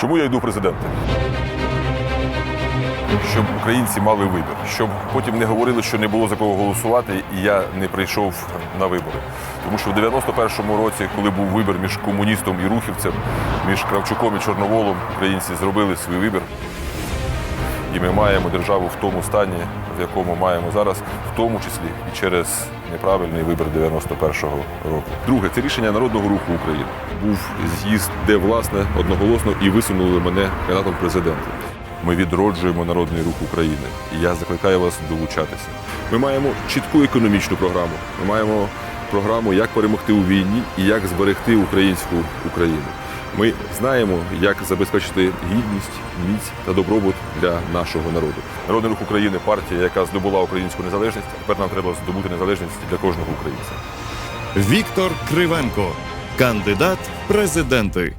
Чому я йду президентом? Щоб українці мали вибір, щоб потім не говорили, що не було за кого голосувати, і я не прийшов на вибори. Тому що в 91-му році, коли був вибір між комуністом і рухівцем, між Кравчуком і Чорноволом, українці зробили свій вибір. І ми маємо державу в тому стані, в якому маємо зараз, в тому числі і через неправильний вибір 91-го року. Друге, це рішення народного руху України. Був з'їзд, де власне одноголосно і висунули мене кандидатом в президенти. Ми відроджуємо народний рух України, і я закликаю вас долучатися. Ми маємо чітку економічну програму. Ми маємо програму, як перемогти у війні і як зберегти українську Україну. Ми знаємо, як забезпечити гідність, міць та добробут для нашого народу. Народний рух України партія, яка здобула українську незалежність. Тепер нам треба здобути незалежність для кожного українця. Віктор Кривенко, кандидат президенти.